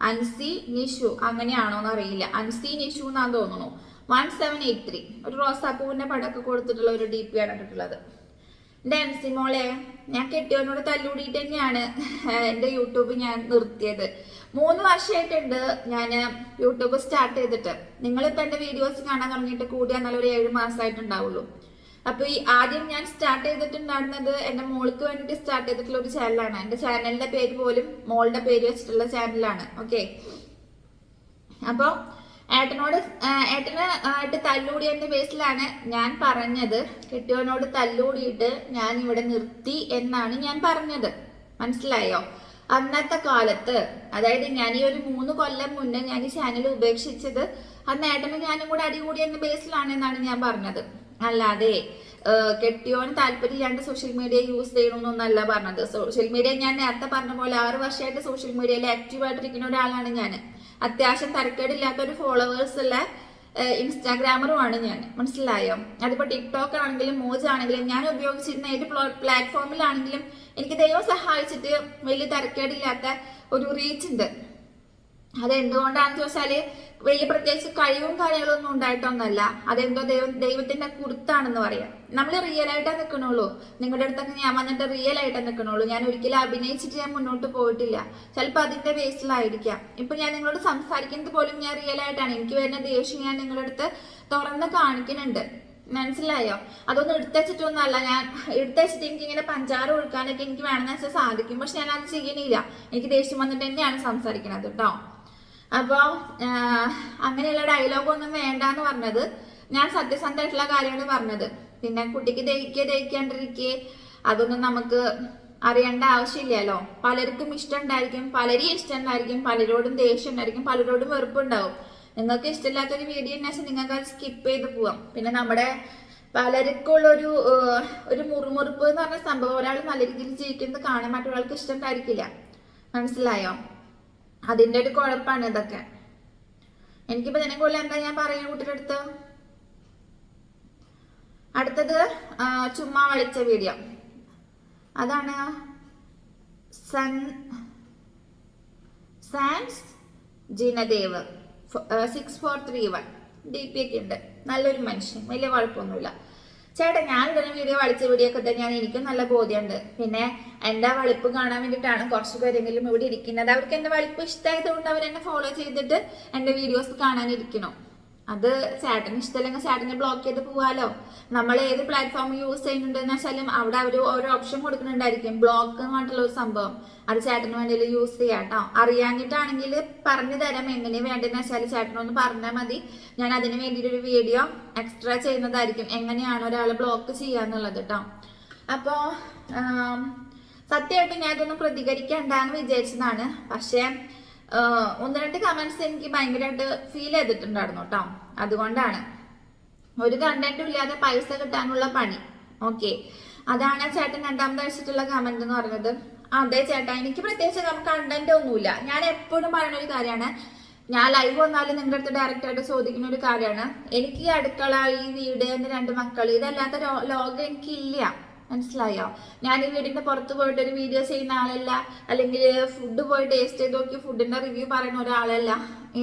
അൻസി നിഷു അങ്ങനെയാണോ എന്ന് അറിയില്ല. അൻസി നിഷു എന്നാന്ന് തോന്നുന്നു. വൺ സെവൻ എയ്റ്റ് ത്രീ ഒരു റോസാപ്പൂവിന്റെ പടക്കം കൊടുത്തിട്ടുള്ള ഒരു ഡി പി ആണ് ഇട്ടിട്ടുള്ളത്. എന്റെ അൻസി മോളെ ഞാൻ കെട്ടിയവനോട് തല്ലൂടിയിട്ട് തന്നെയാണ് എന്റെ യൂട്യൂബ് ഞാൻ നിർത്തിയത്. മൂന്ന് വർഷമായിട്ടുണ്ട് ഞാൻ യൂട്യൂബ് സ്റ്റാർട്ട് ചെയ്തിട്ട്. നിങ്ങളിപ്പോൾ എന്റെ വീഡിയോസ് കാണാൻ തുടങ്ങിയിട്ട് കൂടിയാൽ നല്ലൊരു ഏഴ് മാസമായിട്ടുണ്ടാവുള്ളൂ അപ്പൊ ഈ ആദ്യം ഞാൻ സ്റ്റാർട്ട് ചെയ്തിട്ടുണ്ടായിരുന്നത് എന്റെ മോൾക്ക് വേണ്ടിട്ട് സ്റ്റാർട്ട് ചെയ്തിട്ടുള്ള ഒരു ചാനലാണ് എന്റെ ചാനലിന്റെ പേര് പോലും മോളുടെ പേര് വെച്ചിട്ടുള്ള ചാനലാണ് ഓക്കെ അപ്പൊ ഏട്ടനോട് ഏട്ടന് ആയിട്ട് തല്ലൂടിയതിന്റെ ബേസിലാണ് ഞാൻ പറഞ്ഞത്. കെട്ടിയവനോട് തല്ലൂടിയിട്ട് ഞാൻ ഇവിടെ നിർത്തി എന്നാണ് ഞാൻ പറഞ്ഞത്. മനസ്സിലായോ? അന്നത്തെ കാലത്ത് അതായത് ഞാൻ ഈ ഒരു മൂന്ന് കൊല്ലം മുന്നേ ഞാൻ ഈ ചാനൽ ഉപേക്ഷിച്ചത് അന്ന് ഏട്ടനും ഞാനും കൂടെ അടികൂടി എന്ന ബേസിലാണ് എന്നാണ് ഞാൻ പറഞ്ഞത്. അല്ലാതെ കെട്ടിയോന് താല്പര്യമില്ലാണ്ട് സോഷ്യൽ മീഡിയ യൂസ് ചെയ്യണമെന്നൊന്നല്ല പറഞ്ഞത്. സോഷ്യൽ മീഡിയ ഞാൻ നേരത്തെ പറഞ്ഞ പോലെ ആറ് വർഷമായിട്ട് സോഷ്യൽ മീഡിയയിൽ ആക്റ്റീവ് ആയിട്ടിരിക്കുന്ന ഒരാളാണ് ഞാൻ. അത്യാവശ്യം തരക്കേടില്ലാത്ത ഒരു ഫോളോവേഴ്സ് ഉള്ള ഇൻസ്റ്റാഗ്രാമറുമാണ് ഞാൻ. മനസ്സിലായോ? അതിപ്പോ ടിക്ടോക്ക് ആണെങ്കിലും മോജ് ആണെങ്കിലും ഞാൻ ഉപയോഗിച്ചിരുന്ന ഏത് പ്ലാറ്റ്ഫോമിലാണെങ്കിലും എനിക്ക് ദൈവം സഹായിച്ചിട്ട് വലിയ തരക്കേടില്ലാത്ത ഒരു റീച്ച് ഉണ്ട്. അതെന്തുകൊണ്ടാണെന്ന് ചോദിച്ചാൽ വലിയ പ്രത്യേകിച്ച് കഴിവും കാര്യങ്ങളൊന്നും ഉണ്ടായിട്ടൊന്നുമല്ല. അതെന്തോ ദൈവം ദൈവത്തിന്റെ കുറുത്താണെന്ന് പറയാം. നമ്മൾ റിയൽ ആയിട്ടാ നിൽക്കണുള്ളൂ നിങ്ങളുടെ അടുത്തൊക്കെ ഞാൻ വന്നിട്ട് റിയൽ ആയിട്ടാ നിൽക്കണുള്ളൂ ഞാൻ ഒരിക്കലും അഭിനയിച്ചിട്ട് ഞാൻ മുന്നോട്ട് പോയിട്ടില്ല. ചിലപ്പോൾ അതിന്റെ ബേസിലായിരിക്കാം ഇപ്പൊ ഞാൻ നിങ്ങളോട് സംസാരിക്കുന്നത് പോലും ഞാൻ റിയൽ ആയിട്ടാണ്. എനിക്ക് വരുന്ന ദേഷ്യം ഞാൻ നിങ്ങളുടെ അടുത്ത് തുറന്ന് കാണിക്കുന്നുണ്ട്. മനസ്സിലായോ? അതൊന്നും എടുത്തുവെച്ചിട്ടൊന്നല്ല ഞാൻ എടുത്തച്ചിട്ട് എനിക്ക് ഇങ്ങനെ പഞ്ചാര ഒഴുക്കാനൊക്കെ എനിക്ക് വേണമെന്ന് വെച്ചാൽ സാധിക്കും. പക്ഷെ ഞാൻ അത് ചെയ്യണില്ല. എനിക്ക് ദേഷ്യം വന്നിട്ട് തന്നെയാണ് സംസാരിക്കുന്നത് കേട്ടോ. അപ്പോൾ അങ്ങനെയുള്ള ഡയലോഗ് ഒന്നും വേണ്ടാന്ന് പറഞ്ഞത്. ഞാൻ സത്യസന്ധമായിട്ടുള്ള കാര്യമാണ് പറഞ്ഞത്. പിന്നെ കുട്ടിക്ക് ദഹിക്കുക ദഹിക്കാണ്ടിരിക്കുക അതൊന്നും നമുക്ക് അറിയേണ്ട ആവശ്യമില്ലല്ലോ. പലർക്കും ഇഷ്ടം ഉണ്ടായിരിക്കും പലരെയും ഇഷ്ടം ഉണ്ടായിരിക്കും പലരോടും ദേഷ്യം ഉണ്ടായിരിക്കും പലരോടും വെറുപ്പുണ്ടാവും. നിങ്ങൾക്ക് ഇഷ്ടമില്ലാത്തൊരു വീഡിയോ ഉണ്ടെങ്കിൽ നിങ്ങൾക്ക് അത് സ്കിപ്പ് ചെയ്ത് പോവാം. പിന്നെ നമ്മുടെ പലർക്കുള്ളൊരു ഒരു മുറുമുറുപ്പ് എന്ന് പറഞ്ഞ സംഭവം ഒരാൾ നല്ല രീതിയിൽ ജീവിക്കുന്നത് കാണാൻ മറ്റൊരാൾക്ക് ഇഷ്ടം ഉണ്ടായിരിക്കില്ല മനസ്സിലായോ? അതിന്റെ ഒരു കുഴപ്പമാണ് ഇതൊക്കെ. എനിക്കിപ്പോ ഇതിനെ കൊല്ലം എന്താ ഞാൻ പറയുന്ന കുട്ടിയുടെ അടുത്ത്? അടുത്തത് ചുമ്മാ വളിച്ച വീഡിയോ. അതാണ് സൻ sans Jinadev. Six four three one D P ഒക്കെ ഉണ്ട്. നല്ലൊരു മനുഷ്യൻ. വലിയ കുഴപ്പമൊന്നുമില്ല. ചേട്ടാ ഞാൻ ഇതിന് വീഡിയോ വളിച്ച വീഡിയോ ഒക്കെ തന്നെയാണ് എനിക്കും നല്ല ബോധ്യമുണ്ട്. പിന്നെ എന്റെ വളിപ്പ് കാണാൻ വേണ്ടിയിട്ടാണ് കുറച്ച് പേരെങ്കിലും ഇവിടെ ഇരിക്കുന്നത്. അവർക്ക് എന്റെ വളിപ്പ് ഇഷ്ടമായതുകൊണ്ട് അവർ എന്നെ ഫോളോ ചെയ്തിട്ട് എന്റെ വീഡിയോസ് കാണാനിരിക്കണം അത് ചേട്ടന് ഇഷ്ടമല്ലെങ്കിൽ ചേട്ടനെ ബ്ലോക്ക് ചെയ്ത് പോവാലോ നമ്മൾ ഏത് പ്ലാറ്റ്ഫോം യൂസ് ചെയ്യുന്നുണ്ടെന്ന് വെച്ചാലും അവിടെ അവർ ഓരോ ഓപ്ഷൻ കൊടുക്കുന്നുണ്ടായിരിക്കും. ബ്ലോക്ക് എന്ന് ഒരു സംഭവം. അത് ചേട്ടന് വേണ്ടി യൂസ് ചെയ്യാം കേട്ടോ അറിയാഞ്ഞിട്ടാണെങ്കിൽ പറഞ്ഞു തരാം എങ്ങനെ വേണ്ടതെന്ന് വെച്ചാൽ ചേട്ടനൊന്ന് പറഞ്ഞാൽ മതി. ഞാൻ അതിന് വേണ്ടിയിട്ടൊരു വീഡിയോ എക്സ്ട്രാ ചെയ്യുന്നതായിരിക്കും. എങ്ങനെയാണ് ഒരാളെ ബ്ലോക്ക് ചെയ്യാന്നുള്ളത് കേട്ടോ അപ്പോൾ സത്യമായിട്ട് ഞാൻ ഇതൊന്നും പ്രതികരിക്കണ്ടെന്ന് വിചാരിച്ചതാണ്. പക്ഷേ ഒന്ന് രണ്ട് കമന്റ്സ് എനിക്ക് ഭയങ്കരമായിട്ട് ഫീൽ ചെയ്തിട്ടുണ്ടായിരുന്നു കേട്ടോ അതുകൊണ്ടാണ്. ഒരു കണ്ടന്റും ഇല്ലാതെ പൈസ കിട്ടാനുള്ള പണി. ഓക്കെ അതാണ് ചേട്ടൻ രണ്ടാമത് അയച്ചിട്ടുള്ള കമന്റ് എന്ന് പറഞ്ഞത് അതെ ചേട്ടാ എനിക്ക് പ്രത്യേകിച്ച് കണ്ടന്റ് ഒന്നുമില്ല. ഞാൻ എപ്പോഴും പറയുന്ന ഒരു കാര്യമാണ്. ഞാൻ ലൈവ് വന്നാലും നിങ്ങളുടെ അടുത്ത് ഡയറക്റ്റ് ആയിട്ട് ചോദിക്കുന്ന ഒരു കാര്യമാണ്. എനിക്ക് അടുക്കള ഈ വീട് എന്റെ രണ്ട് മക്കൾ ഇതല്ലാത്ത ലോകം എനിക്കില്ല. മനസ്സിലായോ? ഞാൻ ഈ വീടിന്റെ പുറത്ത് പോയിട്ട് ഒരു വീഡിയോ ചെയ്യുന്ന ആളല്ല അല്ലെങ്കിൽ ഫുഡ് പോയി ടേസ്റ്റ് ചെയ്ത് നോക്കി ഫുഡിന്റെ റിവ്യൂ പറയുന്ന ഒരാളല്ല.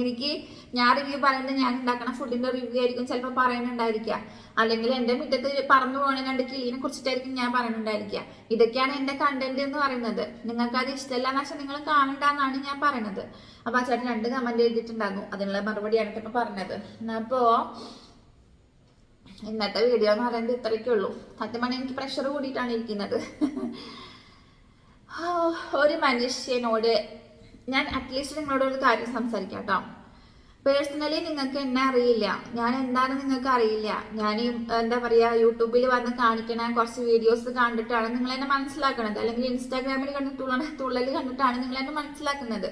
എനിക്ക് ഞാൻ റിവ്യൂ പറയുന്നത് ഞാൻ ഉണ്ടാക്കുന്ന ഫുഡിന്റെ റിവ്യൂ ആയിരിക്കും ചിലപ്പോൾ പറയുന്നുണ്ടായിരിക്കുക. അല്ലെങ്കിൽ എന്റെ മുറ്റത്ത് പറന്നു പോകണ രണ്ട് കിളീനെ കുറിച്ചിട്ടായിരിക്കും ഞാൻ പറയുന്നുണ്ടായിരിക്കുക. ഇതൊക്കെയാണ് എന്റെ കണ്ടന്റ് എന്ന് പറയുന്നത്. നിങ്ങൾക്ക് അത് ഇഷ്ടമല്ല എന്ന് വെച്ചാൽ നിങ്ങൾ കാണണ്ടെന്നാണ് ഞാൻ പറയുന്നത് അപ്പൊ ആ ചേട്ടൻ രണ്ട് കമന്റ് എഴുതിയിട്ടുണ്ടാകും അതിനുള്ള മറുപടിയാണ് ഇപ്പൊ പറഞ്ഞത്. അപ്പോ ഇന്നത്തെ വീഡിയോ എന്ന് പറയുന്നത് ഇത്രയൊക്കെ ഉള്ളൂ. സത്യം പറഞ്ഞാൽ എനിക്ക് പ്രഷർ കൂടിയിട്ടാണ് ഇരിക്കുന്നത്. ഒരു മനുഷ്യനോട് ഞാൻ അറ്റ്ലീസ്റ്റ് നിങ്ങളോട് ഒരു കാര്യം സംസാരിക്കാം കേട്ടോ. പേഴ്സണലി നിങ്ങൾക്ക് എന്നെ അറിയില്ല. ഞാൻ എന്താണെന്ന് നിങ്ങൾക്ക് അറിയില്ല. ഞാൻ എന്താ പറയുക യൂട്യൂബിൽ വന്ന് കാണിക്കണ കുറച്ച് വീഡിയോസ് കണ്ടിട്ടാണ് നിങ്ങൾ എന്നെ മനസ്സിലാക്കണത്. അല്ലെങ്കിൽ ഇൻസ്റ്റാഗ്രാമിൽ കണ്ട് തുള്ളൽ കണ്ടിട്ടാണ് നിങ്ങൾ എന്നെ മനസ്സിലാക്കുന്നത്.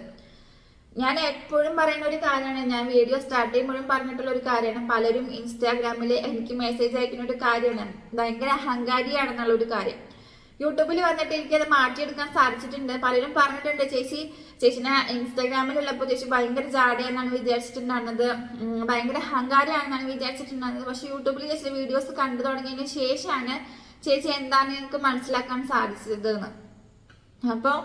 ഞാൻ എപ്പോഴും പറയുന്ന ഒരു കാര്യമാണ്. ഞാൻ വീഡിയോ സ്റ്റാർട്ട് ചെയ്യുമ്പോഴും പറഞ്ഞിട്ടുള്ള ഒരു കാര്യമാണ്. പലരും ഇൻസ്റ്റാഗ്രാമിൽ എനിക്ക് മെസ്സേജ് അയക്കുന്ന ഒരു കാര്യമാണ്. ഭയങ്കര അഹങ്കാരിയാണെന്നുള്ള ഒരു കാര്യം. യൂട്യൂബിൽ വന്നിട്ട് എനിക്കത് മാറ്റിയെടുക്കാൻ സാധിച്ചിട്ടുണ്ട്. പലരും പറഞ്ഞിട്ടുണ്ട് ചേച്ചി ചേച്ചിനെ ഇൻസ്റ്റാഗ്രാമിലുള്ളപ്പോൾ ചേച്ചി ഭയങ്കര ജാടിയെന്നാണ് വിചാരിച്ചിട്ടുണ്ടായിരുന്നത്. ഭയങ്കര അഹങ്കാരിയാണെന്നാണ് വിചാരിച്ചിട്ടുണ്ടായിരുന്നത്. പക്ഷേ യൂട്യൂബിൽ ചേച്ചി വീഡിയോസ് കണ്ടു തുടങ്ങിയതിന് ശേഷമാണ് ചേച്ചി എന്താണ് എനിക്ക് മനസ്സിലാക്കാൻ സാധിച്ചത് എന്ന്. അപ്പോൾ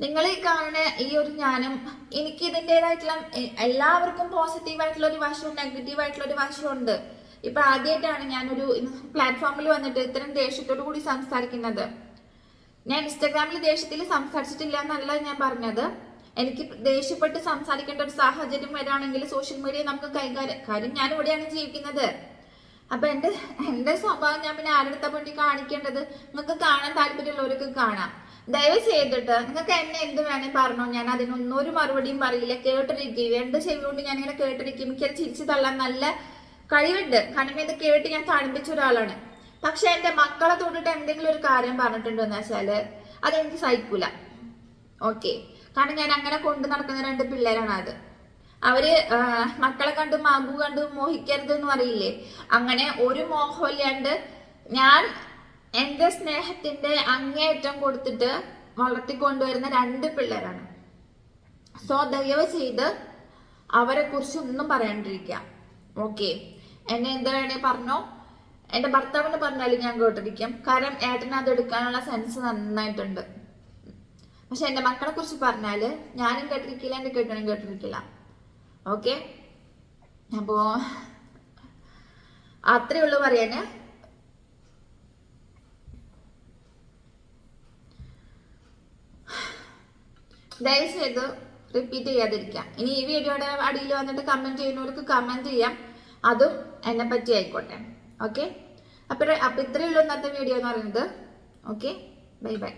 നിങ്ങൾ ഈ കാണുന്ന ഈ ഒരു ജ്ഞാനം എനിക്ക് ഇതിന്റെതായിട്ടുള്ള എല്ലാവർക്കും പോസിറ്റീവ് ആയിട്ടുള്ള ഒരു വശവും നെഗറ്റീവ് ആയിട്ടുള്ള ഒരു വശമുണ്ട് ഇപ്പൊ ആദ്യമായിട്ടാണ് ഞാനൊരു പ്ലാറ്റ്ഫോമിൽ വന്നിട്ട് ഇത്തരം ദേഷ്യത്തോടു കൂടി സംസാരിക്കുന്നത്. ഞാൻ ഇൻസ്റ്റാഗ്രാമിൽ ദേഷ്യത്തിൽ സംസാരിച്ചിട്ടില്ല എന്നല്ല ഞാൻ പറഞ്ഞത്. എനിക്ക് ദേഷ്യപ്പെട്ട് സംസാരിക്കേണ്ട ഒരു സാഹചര്യം വരാണെങ്കിൽ സോഷ്യൽ മീഡിയ നമുക്ക് കൈകാര്യം കാര്യം ഞാൻ ഇവിടെയാണ് ജീവിക്കുന്നത്. അപ്പൊ എന്റെ എന്റെ സ്വഭാവം ഞാൻ പിന്നെ ആരുടെ വേണ്ടി കാണിക്കേണ്ടത്? നിങ്ങൾക്ക് കാണാൻ താല്പര്യമുള്ളവർക്ക് കാണാം. ദയവ് ചെയ്തിട്ട് നിങ്ങൾക്ക് എന്നെ എന്ത് വേണേ പറഞ്ഞോ. ഞാൻ അതിനൊന്നും ഒരു മറുപടിയും പറയില്ല. കേട്ടിരിക്കും എന്ത് ചെവി ഞാൻ ഇങ്ങനെ കേട്ടിരിക്കും എനിക്ക് ചിരിച്ചു തള്ളാൻ നല്ല കഴിവുണ്ട്. കാരണം ഇത് കേട്ട് ഞാൻ തണുപ്പിച്ച ഒരാളാണ്. പക്ഷെ എന്റെ മക്കളെ തൊട്ടിട്ട് എന്തെങ്കിലും ഒരു കാര്യം പറഞ്ഞിട്ടുണ്ടോ പറഞ്ഞിട്ടുണ്ടെന്ന് വെച്ചാൽ അതെനിക്ക് സഹിക്കൂല. ഓക്കെ. കാരണം ഞാൻ അങ്ങനെ കൊണ്ടു നടക്കുന്ന രണ്ട് പിള്ളേരാണ് അത്. അവർ മക്കളെ കണ്ട് മകു കണ്ട് മോഹിക്കരുത് എന്ന് പറയില്ലേ അങ്ങനെ ഒരു മോഹമില്ലാണ്ട് ഞാൻ എന്റെ സ്നേഹത്തിന്റെ അങ്ങേയറ്റം കൊടുത്തിട്ട് വളർത്തിക്കൊണ്ടുവരുന്ന രണ്ട് പിള്ളേരാണ്. സോ ദയവ് ചെയ്ത് അവരെ കുറിച്ച് ഒന്നും പറയാണ്ടിരിക്കുക. ഓക്കെ. എന്നെ എന്ത് വേണേ പറഞ്ഞോ? എന്റെ ഭർത്താവിന് പറഞ്ഞാലും ഞാൻ കേട്ടിരിക്കും. കാരണം ഏട്ടന് അത് എടുക്കാനുള്ള സെൻസ് നന്നായിട്ടുണ്ട്. പക്ഷെ എന്റെ മക്കളെ കുറിച്ച് പറഞ്ഞാൽ ഞാനും കേട്ടിരിക്കില്ല എന്റെ കേട്ടനും കേട്ടിരിക്കില്ല. ഓക്കെ. അപ്പോ അത്രേ ഉള്ളൂ പറയാന്. ദയവ് ചെയ്ത് റിപ്പീറ്റ് ചെയ്യാതിരിക്കാം ഇനി ഈ വീഡിയോയുടെ അടിയിൽ വന്നിട്ട് കമന്റ് ചെയ്യുന്നവർക്ക് കമന്റ് ചെയ്യാം. അതും എന്നെ പറ്റി ആയിക്കോട്ടെ. ഓക്കെ? അപ്പൊ അപ്പൊ ഇത്രയേ ഉള്ളൂ ഇന്നത്തെ വീഡിയോ എന്ന് പറയുന്നത്. ഓക്കെ? Bye bye